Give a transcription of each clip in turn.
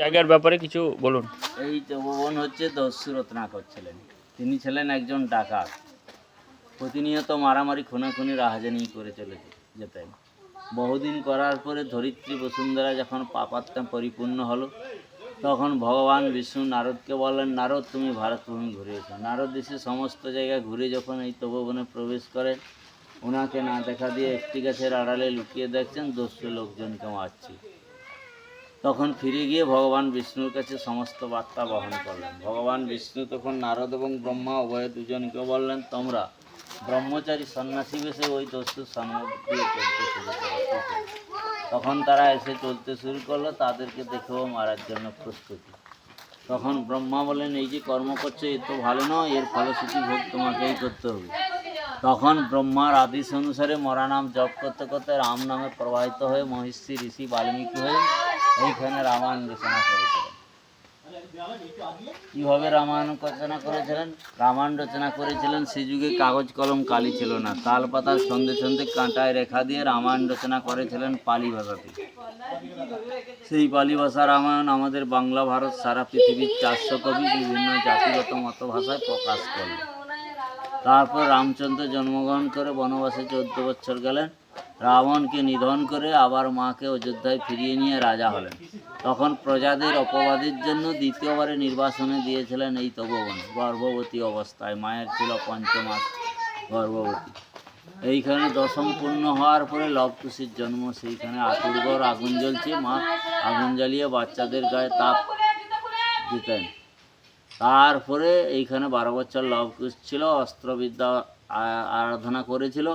জায়গার ব্যাপারে কিছু বলুন। এই তপবন হচ্ছে দস্যু রত্নাকর ছিলেন তিনি ছিলেন একজন ডাকাত। প্রতিনিয়ত মারামারি, খুনাখুনি, রাহাজানি করে চলে যেতেন বহুদিন করার পরে ধরিত্রী বসুন্ধরা যখন পাপাত্মা পরিপূর্ণ হলো, তখন ভগবান বিষ্ণু নারদকে বলেন নারদ, তুমি ভারতভূমি ঘুরে এসো। নারদ দেশে সমস্ত জায়গা ঘুরে যখন এই তপবনে প্রবেশ করেন ওনাকে না দেখা দিয়ে একটি গাছের আড়ালে লুকিয়ে দেখছেন, দস্যু লোকজনকে মারছে। তখন ফিরে গিয়ে ভগবান বিষ্ণুর কাছে সমস্ত বার্তা বহন করলেন। ভগবান বিষ্ণু তখন নারদ এবং ব্রহ্মা, উভয় দুজনকে বললেন, তোমরা ব্রহ্মচারী সন্ন্যাসী বেশে ওই দস্যুর সম্মুখ চলতে শুরু তখন তারা এসে চলতে শুরু করল, তাদেরকে দেখেও মারার জন্য প্রস্তুতি। তখন ব্রহ্মা বলেন এই যে কর্ম করছে, এ তো ভালো নয়, এর ফলশ্রুতি ভোগ তোমাকেই করতে হবে। তখন ব্রহ্মার আদেশ অনুসারে মরা নাম জপ করতে করতে রাম নামে প্রবাহিত হয়ে মহিষী, ঋষি, বাল্মীকি হয়ে এইখানে রামায়ণ রচনা করেছিলেন। কীভাবে রামায়ণ রচনা করেছিলেন? রামায়ণ রচনা করেছিলেন সে যুগে কাগজ কলম কালি ছিল না। তাল পাতার সন্ধে সন্ধে কাঁটায় রেখা দিয়ে রামায়ণ রচনা করেছিলেন পালি ভাষাতে সেই পালি ভাষা রামায়ণ আমাদের বাংলা, ভারত, সারা পৃথিবীর চারশো কবি বিভিন্ন জাতিগত মত ভাষায় প্রকাশ করলেন। তারপর রামচন্দ্র জন্মগ্রহণ করে বনবাসে চোদ্দ বছর গেলেন। রাবণকে নিধন করে আবার মাকে অযোধ্যায় ফিরিয়ে নিয়ে রাজা হলেন। তখন প্রজাদের অপবাদের জন্য দ্বিতীয়বারে নির্বাসনে দিয়েছিলেন এই তপবন, গর্ভবতী অবস্থায়। মায়ের ছিল পঞ্চমাস গর্ভবতী। এইখানে দশম পূর্ণ হওয়ার পরে লবকুশির জন্ম। সেইখানে আতুরগড় আগুন জ্বলছে। মা আগুন জ্বালিয়ে বাচ্চাদের গায়ে তাপ দিতেন। তারপরে এইখানে বারো বছর লবকুশ ছিল, অস্ত্রবিদ্যা আরাধনা করেছিল।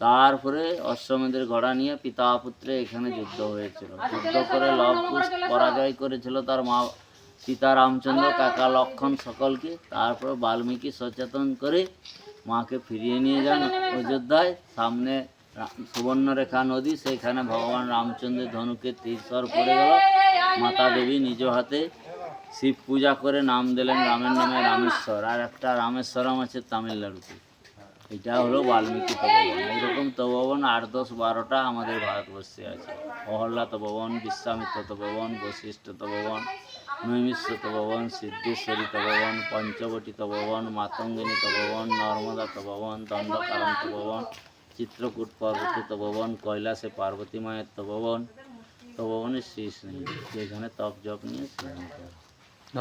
তারপরে অশ্বমেধের ঘোড়া নিয়ে পিতা পুত্রে এখানে যুদ্ধ হয়েছিল। যুদ্ধ করে লবকুশ পরাজয় করেছিল তার মা পিতা রামচন্দ্র, কাকা লক্ষণ সকলকে। তারপর বাল্মীকি সচেতন করে মাকে ফিরিয়ে নিয়ে যান অযোধ্যায়। সামনে সুবর্ণরেখা নদী, সেখানে ভগবান রামচন্দ্রের ধনুকে তীরসর পড়ে গেল। মাতা দেবী নিজ হাতে শিব পূজা করে নাম দিলেন রামের নামে রামেশ্বর। আর একটা রামেশ্বরম আছে তামিলনাড়ুতে। এটা হলো বাল্মীকি তপবন এইরকম তপবন আট দশ বারোটা আমাদের ভারতবর্ষে আছে অহল্লা তপবন বিশ্বামিত্র তপবন বশিষ্ঠ তপবন নৈমিষ্য তপবন সিদ্ধেশ্বরী তপবন পঞ্চবটী তপবন মাতঙ্গিনী তপবন নর্মদা তপবন দণ্ডকারণ তপবন চিত্রকূট পার্বতী তপবন কৈলাসে পার্বতী মায়ের তপবন তপবনের শেষ নেই যেখানে তপ জপ নিয়ে সেখানে করে।